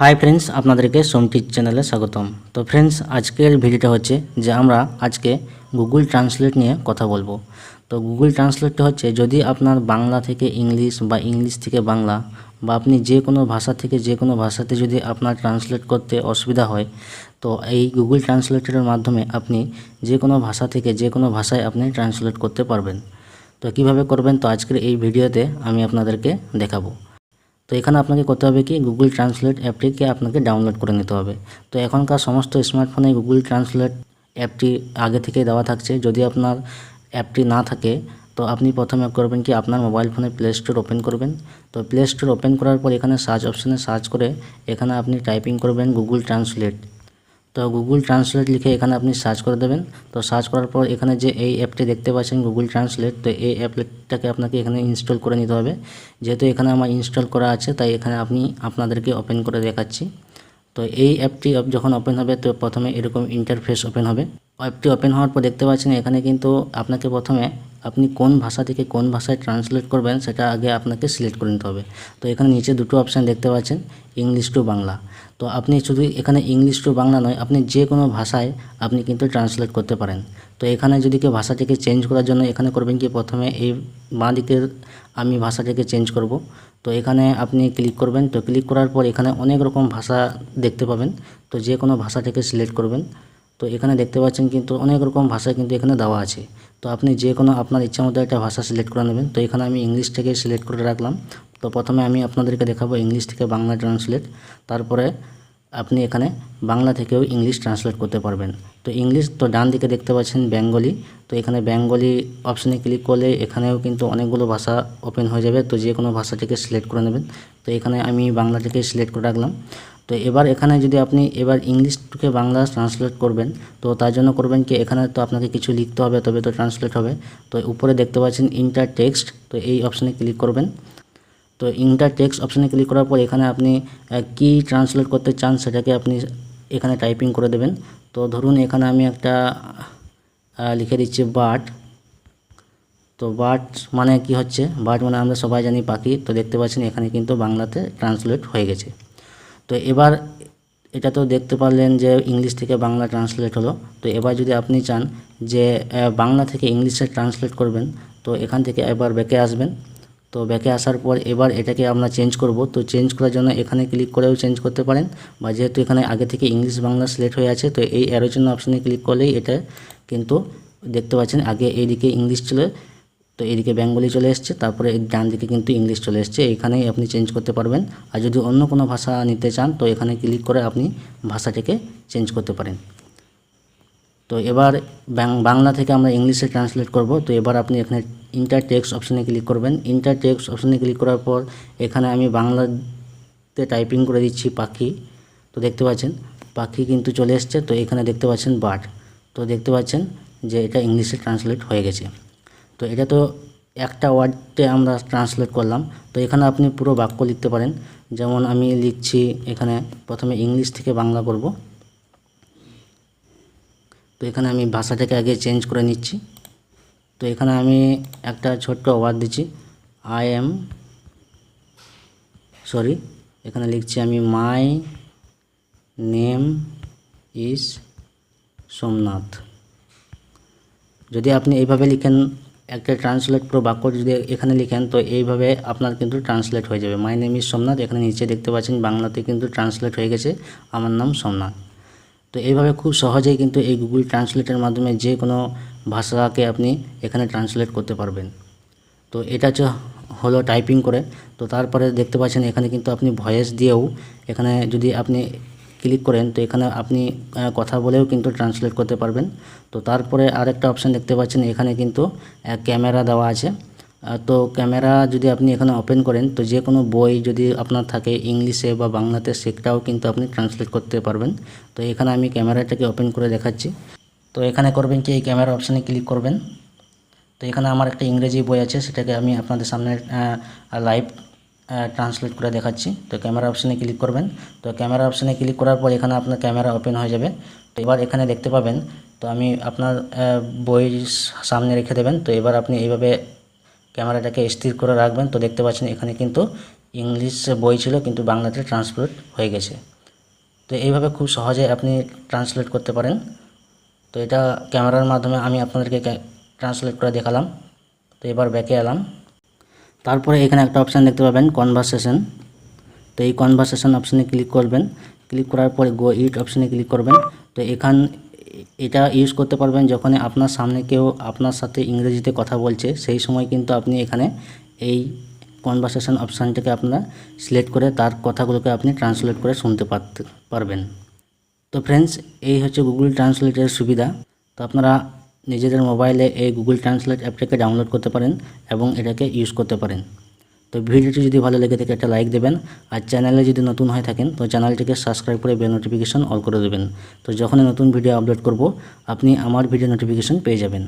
Hi friends আপনাদেরকে সোমটির চ্যানেলে স্বাগতম। তো ফ্রেন্ডস আজকের ভিডিওটা হচ্ছে যে আমরা আজকে গুগল ট্রান্সলেট নিয়ে কথা বলব। তো গুগল ট্রান্সলেটটা হচ্ছে, যদি আপনার বাংলা থেকে ইংলিশ বা ইংলিশ থেকে বাংলা বা আপনি যে কোনো ভাষা থেকে যে কোনো ভাষাতে যদি আপনার ট্রান্সলেট করতে অসুবিধা হয়, তো এই গুগল ট্রান্সলেটরের মাধ্যমে আপনি যে কোনো ভাষা থেকে যে কোনো ভাষায় আপনি ট্রান্সলেট করতে পারবেন। তো কীভাবে করবেন, তো আজকের এই ভিডিওতে আমি আপনাদেরকে দেখাবো। তো এখানে আপনাকে করতে হবে কি? গুগল ট্রান্সলেট অ্যাপটিকে আপনাকে ডাউনলোড করে নিতে হবে। তো এখনকার সমস্ত স্মার্টফোনে গুগল ট্রান্সলেট অ্যাপটি আগে থেকে দেওয়া থাকছে। যদি আপনার অ্যাপটি না থাকে, তো আপনি প্রথমে করবেন কি? আপনার মোবাইল ফোনে প্লে স্টোর ওপেন করবেন। তো প্লে স্টোর ওপেন করার পর এখানে সার্চ অপশানে সার্চ করে এখানে আপনি টাইপিং করবেন গুগল ট্রান্সলেট তো গুগল ট্রান্সলেট লিখে এখানে আপনি সার্চ করে দেবেন। তো সার্চ করার পর এখানে যে এই অ্যাপটি দেখতে পাচ্ছেন গুগল ট্রান্সলেট তো এই অ্যাপটাকে আপনাকে এখানে ইনস্টল করে নিতে হবে। যেহেতু এখানে আমার ইনস্টল করা আছে, তাই এখানে আপনি আপনাদেরকে ওপেন করে দেখাচ্ছি। তো এই অ্যাপটি যখন ওপেন হবে, তো প্রথমে এরকম ইন্টারফেস ওপেন হবে। অ্যাপটি ওপেন হওয়ার পর দেখতে পাচ্ছেন এখানে কিন্তু আপনাকে প্রথমে আপনি কোন ভাষা থেকে কোন ভাষায় ট্রান্সলেট করবেন, সেটা আগে আপনাকে সিলেক্ট করে নিতে হবে। তো এখানে নিচে দুটো অপশান দেখতে পাচ্ছেন ইংলিশ টু বাংলা। তো আপনি শুধু এখানে ইংলিশ টু বাংলা নয়, আপনি যে কোনো ভাষায় আপনি কিন্তু ট্রান্সলেট করতে পারেন। তো এখানে যদি কেউ ভাষাটিকে চেঞ্জ করার জন্য এখানে করবেন কি? প্রথমে এই বাঁ দিকের আমি ভাষাটিকে চেঞ্জ করব। তো এখানে আপনি ক্লিক করবেন। তো ক্লিক করার পর এখানে অনেক রকম ভাষা দেখতে পাবেন। তো যে কোনো ভাষাটাকে সিলেক্ট করবেন। তো এখানে দেখতে পাচ্ছেন কিন্তু অনেক রকম ভাষা কিন্তু এখানে দেওয়া আছে। তো আপনি যে কোনো আপনার ইচ্ছা মতো একটা ভাষা সিলেক্ট করে নেবেন। তো এখানে আমি ইংলিশ থেকে সিলেক্ট করে রাখলাম। তো প্রথমে আমি আপনাদেরকে দেখাবো ইংলিশ থেকে বাংলা ট্রান্সলেট তারপরে আপনি এখানে বাংলা থেকেও ইংলিশ ট্রান্সলেট করতে পারবেন। তো ইংলিশ তো ডান দিকে দেখতে পাচ্ছেন বেঙ্গলি তো এখানে বেঙ্গলি অপশানে ক্লিক করলে এখানেও কিন্তু অনেকগুলো ভাষা ওপেন হয়ে যাবে। তো যে কোনো ভাষাটিকে সিলেক্ট করে নেবেন। তো এখানে আমি বাংলাটিকে সিলেক্ট করে রাখলাম। তো এবার এখানে যদি আপনি এবার ইংলিশকে বাংলা ট্রান্সলেট করবেন, তো তার জন্য করবেন কি? এখানে তো আপনাকে কিছু লিখতে হবে, তবে তো ট্রান্সলেট হবে। তো উপরে দেখতে পাচ্ছেন ইন্টার টেক্সট তো এই অপশানে ক্লিক করবেন। তো ইন্টার টেক্সট অপশানে ক্লিক করার পর এখানে আপনি কি ট্রান্সলেট করতে চান সেটাকে আপনি এখানে টাইপিং করে দেবেন। তো ধরুন এখানে আমি একটা লিখে দিচ্ছি বাট। তো বাট মানে কি হচ্ছে? বাট মানে আমরা সবাই জানি পাখি। তো দেখতে পাচ্ছেন এখানে কিন্তু বাংলাতে ট্রান্সলেট হয়ে গেছে। তো এবার এটা তো দেখতে পারলেন যে ইংলিশ থেকে বাংলা ট্রান্সলেট হলো। তো এবার যদি আপনি চান যে বাংলা থেকে ইংলিশে ট্রান্সলেট করবেন, তো এখান থেকে এবার ব্যাকে আসবেন। তো ব্যাকে আসার পর এবার এটাকে আমরা চেঞ্জ করব। তো চেঞ্জ করার জন্য এখানে ক্লিক করেও চেঞ্জ করতে পারেন বা যেহেতু এখানে আগে থেকে ইংলিশ বাংলা সিলেক্ট হয়ে আছে, তো এই অ্যারো চিহ্ন অপশানে ক্লিক করলেই এটা কিন্তু দেখতে পাচ্ছেন আগে এইদিকে ইংলিশ ছিল তো এদিকে বেঙ্গলি চলে এসছে, তারপরে ডান দিকে কিন্তু ইংলিশ চলে এসছে এখানেই আপনি চেঞ্জ করতে পারবেন। আর যদি অন্য কোনো ভাষা নিতে চান, তো এখানে ক্লিক করে আপনি ভাষাটিকে চেঞ্জ করতে পারেন। তো এবার বাংলা থেকে আমরা ইংলিশে ট্রান্সলেট করব, তো এবার আপনি এখানে ইন্টার টেক্সট অপশানে ক্লিক করবেন। ইন্টার টেক্সট অপশানে ক্লিক করার পর এখানে আমি বাংলাতে টাইপিং করে দিচ্ছি পাখি। তো দেখতে পাচ্ছেন, পাখি কিন্তু চলে এসছে। তো এখানে দেখতে পাচ্ছেন বার্ড তো দেখতে পাচ্ছেন যে এটা ইংলিশে ট্রান্সলেট হয়ে গেছে। তো এটা তো একটা ওয়ার্ডে আমরা ট্রান্সলেট করলাম। তো এখানে আপনি পুরো বাক্য লিখতে পারেন। যেমন আমি লিখছি এখানে প্রথমে ইংলিশ থেকে বাংলা করব। তো এখানে আমি ভাষাটাকে আগে চেঞ্জ করে নিচ্ছি। তো এখানে আমি একটা ছোট্ট ওয়ার্ড দিচ্ছি। আই এম সরি এখানে লিখছি আমি মাই নেম ইজ সোমনাথ যদি আপনি এইভাবে লিখেন, একটা ট্রান্সলেট পুরো বাক্য যদি এখানে লিখেন, তো এইভাবে আপনার কিন্তু ট্রান্সলেট হয়ে যাবে। মাই নেম ইজ সোমনাথ এখানে নিচে দেখতে পাচ্ছেন, বাংলাতে কিন্তু ট্রান্সলেট হয়ে গেছে। আমার নাম সোমনাথ তো এইভাবে খুব সহজেই কিন্তু এই গুগল ট্রান্সলেটের মাধ্যমে যে কোনো ভাষাকে আপনি এখানে ট্রান্সলেট করতে পারবেন। তো এটা হচ্ছে হলো টাইপিং করে। তো তারপরে দেখতে পাচ্ছেন এখানে কিন্তু আপনি ভয়েস দিয়েও এখানে যদি আপনি ক্লিক করেন তো এখানে আপনি কথা বলেও কিন্তু ট্রান্সলেট করতে পারবেন। তো তারপরে আরেকটা অপশান দেখতে পাচ্ছেন এখানে কিন্তু ক্যামেরা দেওয়া আছে। তো ক্যামেরা যদি আপনি এখানে ওপেন করেন, তো যে কোনো বই যদি আপনার থাকে ইংলিশে বা বাংলাতে, সেটাও কিন্তু আপনি ট্রান্সলেট করতে পারবেন। তো এখানে আমি ক্যামেরাটাকে ওপেন করে দেখাচ্ছি। তো এখানে করবেন কি? এই ক্যামেরা অপশানে ক্লিক করবেন। তো এখানে আমার একটা ইংরেজি বই আছে, সেটাকে আমি আপনাদের সামনে লাইভ ট্রান্সলেট করে দেখাচ্ছি। তো ক্যামেরা অপশানে ক্লিক করবেন। তো ক্যামেরা অপশানে ক্লিক করার পর এখানে আপনার ক্যামেরা ওপেন হয়ে যাবে। তো এবার এখানে দেখতে পাবেন, তো আমি আপনার বই সামনে রেখে দেবেন। তো এবার আপনি এইভাবে ক্যামেরাটাকে স্থির করে রাখবেন। তো দেখতে পাচ্ছেন এখানে কিন্তু ইংলিশ বই ছিল, কিন্তু বাংলাতে ট্রান্সলেট হয়ে গেছে। তো এইভাবে খুব সহজে আপনি ট্রান্সলেট করতে পারেন। তো এটা ক্যামেরার মাধ্যমে আমি আপনাদেরকে ট্রান্সলেট করে দেখালাম। তো এবার ব্যাকে এলাম। তারপরে এখানে একটা অপশান দেখতে পাবেন কনভারসেশন তো এই কনভারসেশন অপশানে ক্লিক করবেন। ক্লিক করার পরে গো ইট অপশানে ক্লিক করবেন। তো এখান এটা ইউজ করতে পারবেন যখন আপনার সামনে কেউ আপনার সাথে ইংরেজিতে কথা বলছে, সেই সময় কিন্তু আপনি এখানে এই কনভারসেশন অপশানটাকে আপনার সিলেক্ট করে তার কথাগুলোকে আপনি ট্রান্সলেট করে শুনতে পারবেন। তো ফ্রেন্ডস এই হচ্ছে গুগল ট্রান্সলেটের সুবিধা। তো আপনারা নিজেদের মোবাইলে এই গুগল ট্রান্সলেট অ্যাপটাকে ডাউনলোড করতে পারেন এবং এটাকে ইউজ করতে পারেন। তো ভিডিওটি যদি ভালো লেগে থাকে একটা লাইক দেবেন আর চ্যানেলে যদি নতুন হয়ে থাকেন তো চ্যানেলটিকে সাবস্ক্রাইব করে বেল নোটিফিকেশন অল করে দেবেন। তো যখনই নতুন ভিডিও আপলোড করব, আপনি আমার ভিডিও নোটিফিকেশন পেয়ে যাবেন।